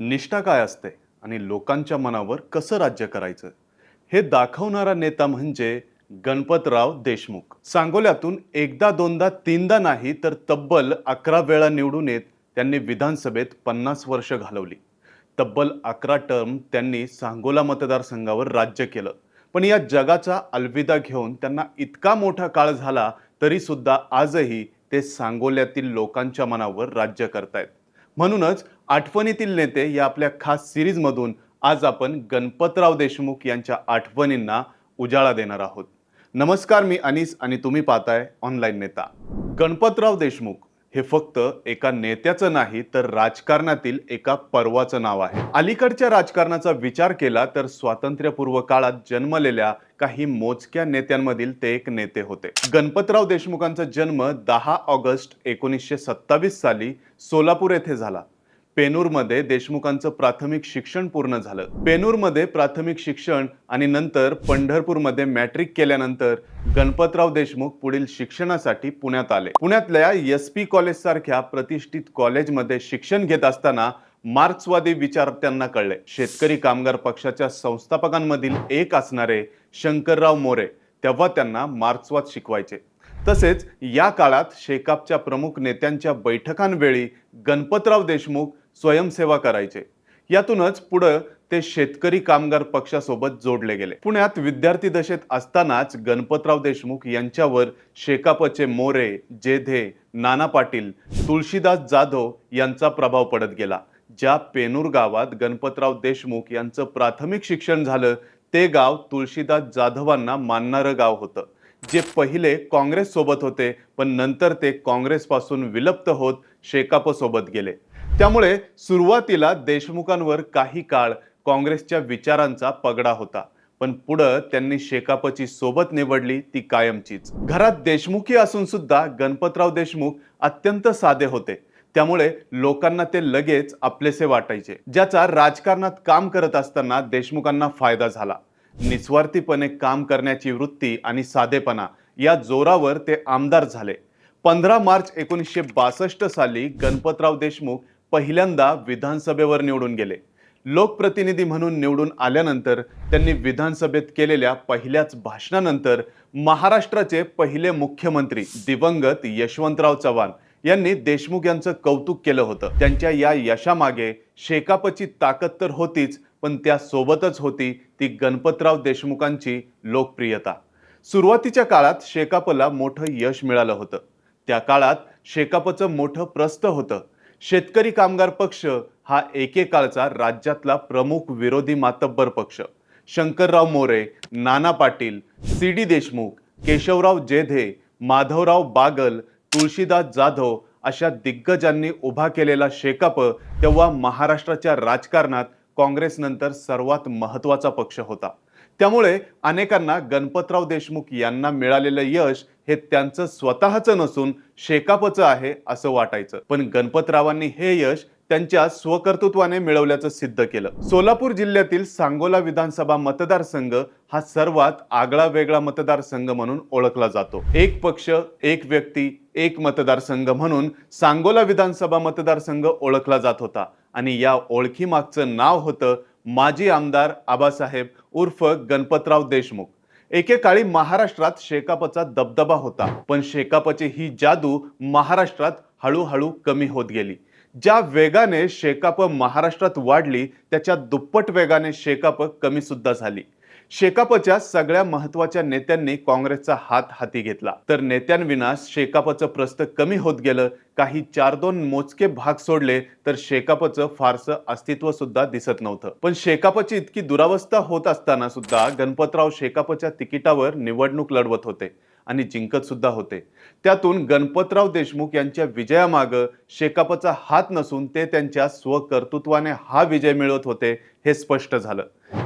निष्ठा काय असते आणि लोकांच्या मनावर कसं राज्य करायचं? हे दाखवणारा नेता म्हणजे गणपतराव देशमुख. सांगोल्यातून एकदा दोनदा तीनदा नाही तर तब्बल अकरा वेळा निवडून येत त्यांनी विधानसभेत पन्नास वर्ष घालवली. तब्बल अकरा टर्म त्यांनी सांगोला मतदारसंघावर राज्य केलं. पण या जगाचा अलविदा घेऊन त्यांना इतका मोठा काळ झाला तरी सुद्धा आजही ते सांगोल्यातील लोकांच्या मनावर राज्य करतायत. म्हणूनच आठवणीतील नेते या आपल्या खास सिरीजमधून आज आपण गणपतराव देशमुख यांच्या आठवणींना उजाळा देणार आहोत. नमस्कार मी अनिस आणि तुम्ही पाहताय ऑनलाईन नेता. गणपतराव देशमुख. हे फक्त एका नेत्याचं नाही तर राजकारणातील एका पर्वाचं नाव आहे. अलीकडच्या राजकारणाचा विचार केला तर स्वातंत्र्यपूर्व काळात जन्मलेल्या काही मोजक्या नेत्यांमधील ते एक नेते होते. गणपतराव देशमुखांचा जन्म दहा ऑगस्ट एकोणीसशे सत्तावीस साली सोलापूर येथे झाला. पेनूरमध्ये देशमुखांचं प्राथमिक शिक्षण पूर्ण झालं. पेनूरमध्ये प्राथमिक शिक्षण आणि नंतर पंढरपूरमध्ये मॅट्रिक केल्यानंतर गणपतराव देशमुख पुढील शिक्षणासाठी पुण्यात आले. पुण्यातल्या एस पी कॉलेज सारख्या प्रतिष्ठित कॉलेजमध्ये शिक्षण घेत असताना मार्क्सवादी विचार त्यांना कळले. शेतकरी कामगार पक्षाच्या संस्थापकांमधील एक असणारे शंकरराव मोरे तेव्हा त्यांना मार्क्सवाद शिकवायचे. तसेच या काळात शेकापच्या प्रमुख नेत्यांच्या बैठकांवेळी गणपतराव देशमुख स्वयंसेवा करायचे. यातूनच पुढं ते शेतकरी कामगार पक्षासोबत जोडले गेले. पुण्यात विद्यार्थी दशेत असतानाच गणपतराव देशमुख यांच्यावर शेकापचे मोरे जेधे नाना पाटील तुळशीदास जाधव यांचा प्रभाव पडत गेला. ज्या पेनूर गावात गणपतराव देशमुख यांचं प्राथमिक शिक्षण झालं ते गाव तुळशीदास जाधवांना मानणारं गाव होतं. जे पहिले काँग्रेस सोबत होते पण नंतर ते काँग्रेसपासून विलुप्त होत शेकाप सोबत गेले. त्यामुळे सुरुवातीला देशमुखांवर काही काळ काँग्रेसच्या विचारांचा पगडा होता. पण पुढं त्यांनी शेकापची सोबत निवडली ती कायमचीच. घरात देशमुखी असून सुद्धा गणपतराव देशमुख अत्यंत साधे होते. त्यामुळे लोकांना ते लगेच आपलेसे वाटायचे. ज्याचा राजकारणात काम करत असताना देशमुखांना फायदा झाला. निस्वार्थीपणे काम करण्याची वृत्ती आणि साधेपणा या जोरावर ते आमदार झाले. पंधरा मार्च एकोणीसशे बासष्ट साली गणपतराव देशमुख पहिल्यांदा विधानसभेवर निवडून गेले. लोकप्रतिनिधी म्हणून निवडून आल्यानंतर त्यांनी विधानसभेत केलेल्या पहिल्याच भाषणानंतर महाराष्ट्राचे पहिले मुख्यमंत्री दिवंगत यशवंतराव चव्हाण यांनी देशमुख यांचं कौतुक केलं होतं. त्यांच्या या यशामागे शेकापची ताकद तर होतीच पण त्यासोबतच होती ती गणपतराव देशमुखांची लोकप्रियता. सुरुवातीच्या काळात शेकापला मोठं यश मिळालं होतं. त्या काळात शेकापचं मोठं प्रस्थ होतं. शेतकरी कामगार पक्ष हा एकेकाळचा राज्यातला प्रमुख विरोधी मातब्बर पक्ष. शंकरराव मोरे नाना पाटील सी डी देशमुख केशवराव जेधे माधवराव बागल तुळशीदास जाधव अशा दिग्गजांनी उभा केलेला शेकाप तेव्हा महाराष्ट्राच्या राजकारणात काँग्रेसनंतर सर्वात महत्त्वाचा पक्ष होता. त्यामुळे अनेकांना गणपतराव देशमुख यांना मिळालेलं यश हे त्यांचं स्वतःचं नसून शेकापचं आहे असं वाटायचं. पण गणपतरावांनी हे यश त्यांच्या स्वकर्तृत्वाने मिळवल्याचं सिद्ध केलं. सोलापूर जिल्ह्यातील सांगोला विधानसभा मतदारसंघ हा सर्वात आगळा वेगळा मतदारसंघ म्हणून ओळखला जातो. एक पक्ष एक व्यक्ती एक मतदारसंघ म्हणून सांगोला विधानसभा मतदारसंघ ओळखला जात होता. आणि या ओळखीमागचं नाव होतं माजी आमदार आबासाहेब उर्फ गणपतराव देशमुख. एकेकाळी महाराष्ट्रात शेकापचा दबदबा होता पण शेकापची ही जादू महाराष्ट्रात हळूहळू कमी होत गेली. ज्या वेगाने शेकाप महाराष्ट्रात वाढली त्याच्या दुप्पट वेगाने शेकाप कमी सुद्धा झाली. शेकापच्या सगळ्या महत्त्वाच्या नेत्यांनी काँग्रेसचा हात हाती घेतला. तर नेत्यांविना शेकापचं प्रस्त कमी होत गेलं काही चार दोन मोजके भाग सोडले तर शेकापचं फारसं अस्तित्व सुद्धा दिसत नव्हतं. पण शेकापची इतकी दुरावस्था होत असताना सुद्धा गणपतराव शेकापच्या तिकिटावर निवडणूक लढवत होते. आणि जिंकत सुद्धा होते. त्यातून गणपतराव देशमुख यांच्या विजयामागं शेकापचा हात नसून ते त्यांच्या स्वकर्तृत्वाने हा विजय मिळवत होते हे स्पष्ट झालं.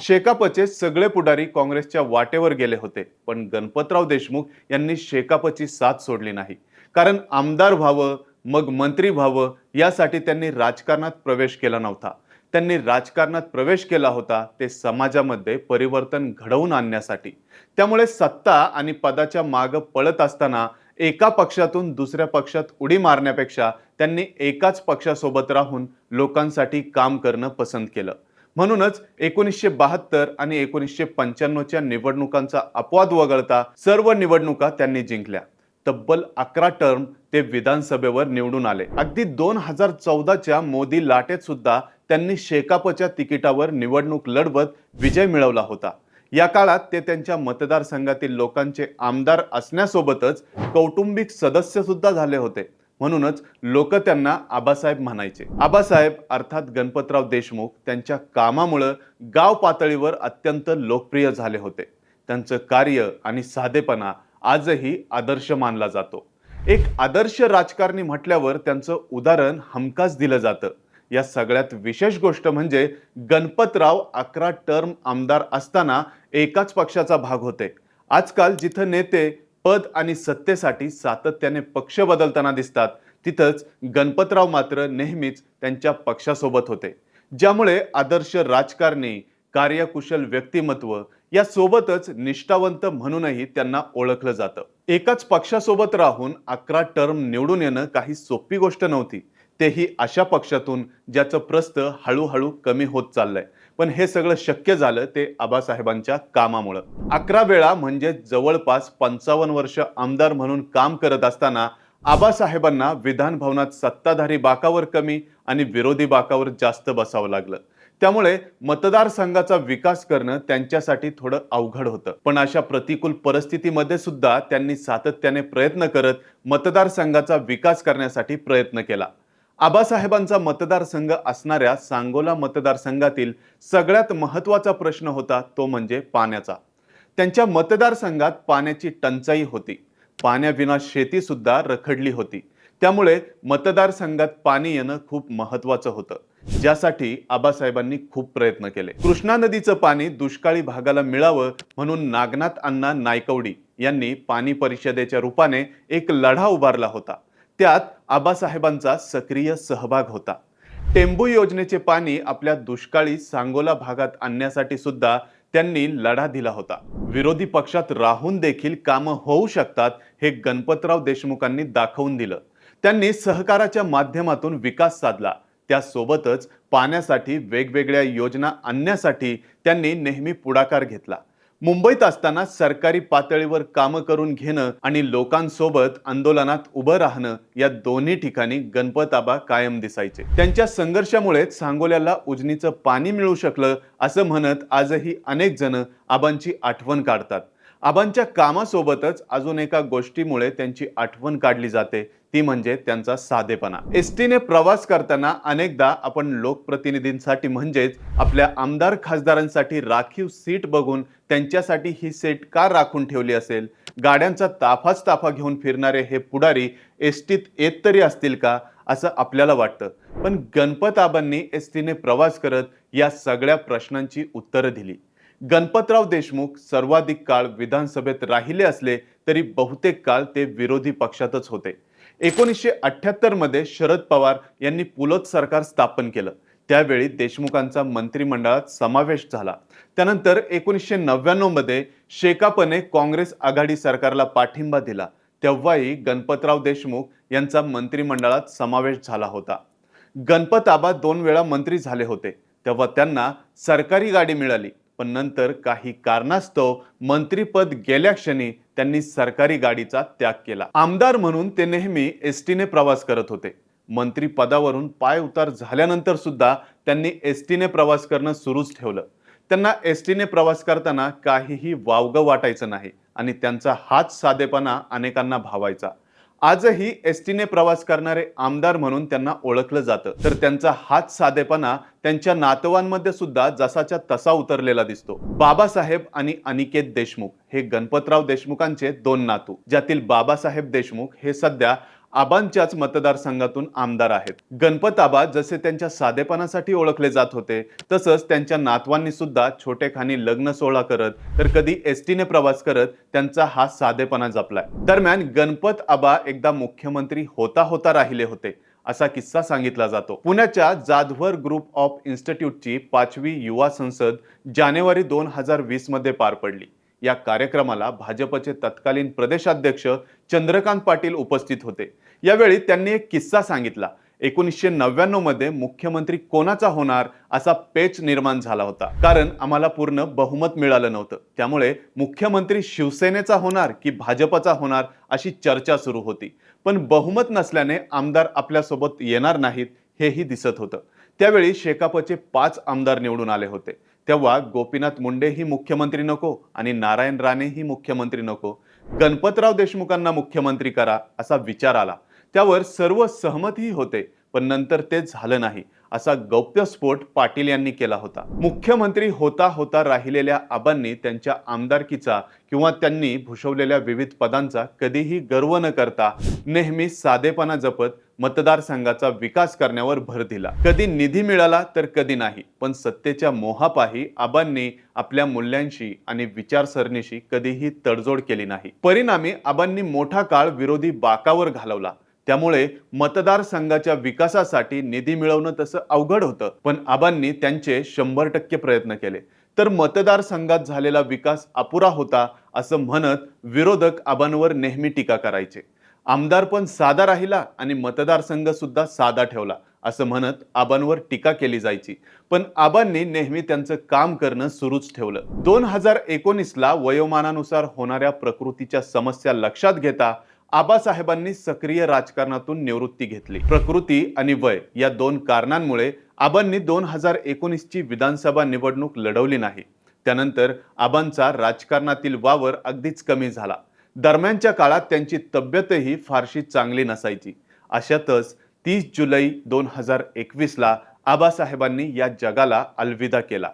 शेकापचे सगळे पुढारी काँग्रेसच्या वाटेवर गेले होते पण गणपतराव देशमुख यांनी शेकापची साथ सोडली नाही. कारण आमदार व्हावं मग मंत्री व्हावं यासाठी त्यांनी राजकारणात प्रवेश केला नव्हता. त्यांनी राजकारणात प्रवेश केला होता ते समाजामध्ये परिवर्तन घडवून आणण्यासाठी. त्यामुळे सत्ता आणि पदाच्या मागं पळत असताना एका पक्षातून दुसऱ्या पक्षात उडी मारण्यापेक्षा त्यांनी एकाच पक्षासोबत राहून लोकांसाठी काम करणं पसंत केलं. म्हणूनच एकोणीसशे बहात्तर आणि एकोणीसशे पंच्याण्णवच्या निवडणुकांचा अपवाद वगळता सर्व निवडणुका त्यांनी जिंकल्या. तब्बल अकरा टर्म ते विधानसभेवर निवडून आले. अगदी दोन हजार चौदाच्या मोदी लाटेत सुद्धा त्यांनी शेकापच्या तिकिटावर निवडणूक लढवत विजय मिळवला होता. या काळात ते त्यांच्या मतदारसंघातील लोकांचे आमदार असण्यासोबतच कौटुंबिक सदस्य सुद्धा झाले होते. म्हणूनच लोक त्यांना आबासाहेब म्हणायचे. आबासाहेब अर्थात गणपतराव देशमुख त्यांच्या कामामुळं गाव पातळीवर अत्यंत लोकप्रिय झाले होते. त्यांचं कार्य आणि साधेपणा आजही आदर्श मानला जातो. एक आदर्श राजकारणी म्हटल्यावर त्यांचं उदाहरण हमखास दिलं जातं. या सगळ्यात विशेष गोष्ट म्हणजे गणपतराव अकरा टर्म आमदार असताना एकाच पक्षाचा भाग होते. आजकाल जिथं नेते पद आणि सत्तेसाठी सातत्याने पक्ष बदलताना दिसतात तिथंच गणपतराव मात्र नेहमीच त्यांच्या पक्षासोबत होते. ज्यामुळे आदर्श राजकारणी कार्यकुशल व्यक्तिमत्व या सोबतच निष्ठावंत म्हणूनही त्यांना ओळखलं जातं. एकाच पक्षासोबत राहून अकरा टर्म निवडून येणं काही सोपी गोष्ट नव्हती. तेही अशा पक्षातून ज्याचं प्रस्त हळूहळू कमी होत चाललंय. पण हे सगळं शक्य झालं ते आबासाहेबांच्या कामामुळं. अकरा वेळा म्हणजे जवळपास पंचावन्न वर्ष आमदार म्हणून काम करत असताना आबासाहेबांना विधान भवनात सत्ताधारी बाकावर कमी आणि विरोधी बाकावर जास्त बसावं लागलं. त्यामुळे मतदारसंघाचा विकास करणं त्यांच्यासाठी थोडं अवघड होतं. पण अशा प्रतिकूल परिस्थितीमध्ये सुद्धा त्यांनी सातत्याने प्रयत्न करत मतदारसंघाचा विकास करण्यासाठी प्रयत्न केला. आबासाहेबांचा मतदारसंघ असणाऱ्या सांगोला मतदारसंघातील सगळ्यात महत्त्वाचा प्रश्न होता तो म्हणजे पाण्याचा. त्यांच्या मतदारसंघात पाण्याची टंचाई होती. पाण्याविना शेती सुद्धा रखडली होती. त्यामुळे मतदारसंघात पाणी येणं खूप महत्वाचं होतं. ज्यासाठी आबासाहेबांनी खूप प्रयत्न केले. कृष्णा नदीचं पाणी दुष्काळी भागाला मिळावं म्हणून नागनाथ अण्णा नायकवडी यांनी पाणी परिषदेच्या रूपाने एक लढा उभारला होता. त्यात आबासाहेबांचा सक्रिय सहभाग होता. टेंबू योजनेचे पाणी आपल्या दुष्काळी सांगोला भागात आणण्यासाठी सुद्धा त्यांनी लढा दिला होता. विरोधी पक्षात राहून देखील कामं होऊ शकतात हे गणपतराव देशमुखांनी दाखवून दिलं. त्यांनी सहकाराच्या माध्यमातून विकास साधला. त्यासोबतच पाण्यासाठी वेगवेगळ्या योजना आणण्यासाठी त्यांनी नेहमी पुढाकार घेतला. मुंबईत असताना सरकारी पातळीवर कामं करून घेणं आणि लोकांसोबत आंदोलनात उभं राहणं या दोन्ही ठिकाणी गणपताबा कायम दिसायचे. त्यांच्या संघर्षामुळेच सांगोल्याला उजनीचं पाणी मिळू शकलं असं म्हणत आजही अनेक जण आबांची आठवण काढतात. आबांच्या कामासोबतच अजून एका गोष्टीमुळे त्यांची आठवण काढली जाते. ती म्हणजे त्यांचा साधेपणा. एस टीने प्रवास करताना अनेकदा आपण लोकप्रतिनिधींसाठी म्हणजेच आपल्या आमदार खासदारांसाठी राखीव सीट बघून त्यांच्यासाठी ही सीट का राखून ठेवली असेल? गाड्यांचा ताफाच ताफा घेऊन फिरणारे हे पुढारी एस टीत येत तरी असतील का? असं आपल्याला वाटतं. पण गणपत आबांनी एस टीने प्रवास करत या सगळ्या प्रश्नांची उत्तरं दिली. गणपतराव देशमुख सर्वाधिक काळ विधानसभेत राहिले असले तरी बहुतेक काळ ते विरोधी पक्षातच होते. एकोणीसशे अठ्ठ्याहत्तरमध्ये शरद पवार यांनी पुलोत सरकार स्थापन केलं. त्यावेळी देशमुखांचा मंत्रिमंडळात समावेश झाला. त्यानंतर एकोणीसशे नव्याण्णवमध्ये शेकापने काँग्रेस आघाडी सरकारला पाठिंबा दिला. तेव्हाही गणपतराव देशमुख यांचा मंत्रिमंडळात समावेश झाला होता. गणपत आबा दोन वेळा मंत्री झाले होते. तेव्हा त्यांना सरकारी गाडी मिळाली. पण नंतर काही कारणास्तव मंत्रीपद गेल्या क्षणी त्यांनी सरकारी गाडीचा त्याग केला. आमदार म्हणून ते नेहमी एस टीने प्रवास करत होते. मंत्री पदावरून पाय उतार झाल्यानंतर सुद्धा त्यांनी एस टीने प्रवास करणं सुरूच ठेवलं. त्यांना एस टीने प्रवास करताना काहीही वावगं वाटायचं नाही आणि त्यांचा हाच साधेपणा अनेकांना भावायचा. आजही एस टीने प्रवास करणारे आमदार म्हणून त्यांना ओळखलं जातं. तर त्यांचा हाच साधेपणा त्यांच्या नातवांमध्ये सुद्धा जसाच्या तसा उतरलेला दिसतो. बाबासाहेब आणि अनिकेत देशमुख हे गणपतराव देशमुखांचे दोन नातू ज्यातील बाबासाहेब देशमुख हे सध्या आबांच्याच मतदारसंघातून आमदार आहेत. गणपत आबा जसे त्यांच्या साधेपणासाठी ओळखले जात होते तसंच त्यांच्या नातवांनी सुद्धा छोटेखानी लग्न सोहळा करत तर कधी एस टीने प्रवास करत त्यांचा हा साधेपणा जपलाय. दरम्यान गणपत आबा एकदा मुख्यमंत्री होता होता राहिले होते असा किस्सा सांगितला जातो. पुण्याच्या जाधवर ग्रुप ऑफ इन्स्टिट्यूटची पाचवी युवा संसद जानेवारी दोन हजार वीसमध्ये पार पडली. या कार्यक्रमाला भाजपचे तत्कालीन प्रदेशाध्यक्ष चंद्रकांत पाटील उपस्थित होते. यावेळी त्यांनी एक किस्सा सांगितला. एकोणीसशे नव्याण्णवमध्ये मुख्यमंत्री कोणाचा होणार असा पेच निर्माण झाला होता. कारण आम्हाला पूर्ण बहुमत मिळालं नव्हतं. त्यामुळे मुख्यमंत्री शिवसेनेचा होणार की भाजपचा होणार अशी चर्चा सुरू होती. पण बहुमत नसल्याने आमदार आपल्यासोबत येणार नाहीत हेही दिसत होतं. त्यावेळी शेकापचे पाच आमदार निवडून आले होते. तेव्हा गोपीनाथ मुंडे ही मुख्यमंत्री नको आणि नारायण राणे ही मुख्यमंत्री नको गणपतराव देशमुखांना मुख्यमंत्री करा असा विचार आला. त्यावर सर्व सहमतही होते पण नंतर ते झालं नाही. असा गौप्यस्फोट पाटील यांनी केला होता. मुख्यमंत्री होता होता राहिलेल्या आबांनी त्यांच्या आमदारकीचा किंवा त्यांनी भूषवलेल्या विविध पदांचा कधीही गर्व न करता नेहमी साधेपणा जपत मतदारसंघाचा विकास करण्यावर भर दिला. कधी निधी मिळाला तर कधी नाही पण सत्तेच्या मोहापाही आबांनी आपल्या मूल्यांशी आणि विचारसरणीशी कधीही तडजोड केली नाही. परिणामी आबांनी मोठा काळ विरोधी बाकावर घालवला. त्यामुळे मतदारसंघाच्या विकासासाठी निधी मिळवणं तसं अवघड होतं. पण आबांनी त्यांचे शंभर टक्के प्रयत्न केले. तर मतदारसंघात झालेला विकास अपुरा होता असं म्हणत विरोधक आबांवर नेहमी टीका करायचे. आमदार पण साधा राहिला आणि मतदारसंघ सुद्धा साधा ठेवला असं म्हणत आबांवर टीका केली जायची. पण आबांनी नेहमी त्यांचं काम करणं सुरूच ठेवलं. दोन हजार एकोणीसला वयोमानानुसार होणाऱ्या प्रकृतीच्या समस्या लक्षात घेता आबासाहेबांनी सक्रिय राजकारणातून निवृत्ती घेतली. प्रकृती आणि वय या दोन कारणांमुळे आबांनी दोन हजार एकोणीसची विधानसभा निवडणूक लढवली नाही. त्यानंतर आबांचा राजकारणातील वावर अगदीच कमी झाला. दरम्यानच्या काळात त्यांची तब्येतही फारशी चांगली नसायची. अशातच तीस जुलै दोन हजार एकवीसला आबासाहेबांनी या जगाला अलविदा केला.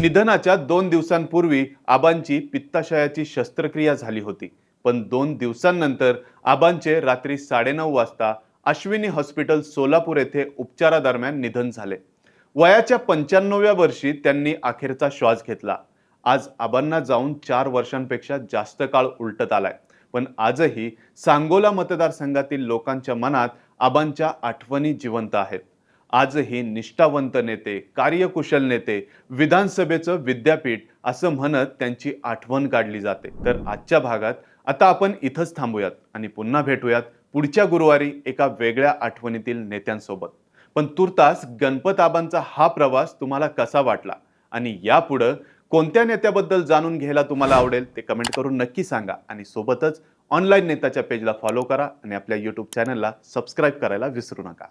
निधनाच्या दोन दिवसांपूर्वी आबांची पित्ताशयाची शस्त्रक्रिया झाली होती. पण दोन दिवसांनंतर आबांचे रात्री साडेनऊ वाजता अश्विनी हॉस्पिटल सोलापूर येथे उपचारादरम्यान निधन झाले. वयाच्या पंच्याण्णव्या वर्षी त्यांनी अखेरचा श्वास घेतला. आज आबांना जाऊन चार वर्षांपेक्षा जास्त काळ उलटत आलाय. पण आजही सांगोला मतदारसंघातील लोकांच्या मनात आबांच्या आठवणी जिवंत आहेत. आजही निष्ठावंत नेते कार्यकुशल नेते विधानसभेचं विद्यापीठ असं म्हणत त्यांची आठवण काढली जाते. तर आजच्या भागात आता आपण इथंच थांबूयात आणि पुन्हा भेटूयात पुढच्या गुरुवारी एका वेगळ्या आठवणीतील नेत्यांसोबत. पण तुर्तास गणपत आबांचा हा प्रवास तुम्हाला कसा वाटला? आणि यापुढं कोणत्या नेत्याबद्दल जाणून घ्यायला तुम्हाला आवडेल ते कमेंट करून नक्की सांगा. आणि सोबतच ऑनलाईन नेताच्या पेजला फॉलो करा आणि आपल्या यूट्यूब चॅनलला सबस्क्राईब करायला विसरू नका.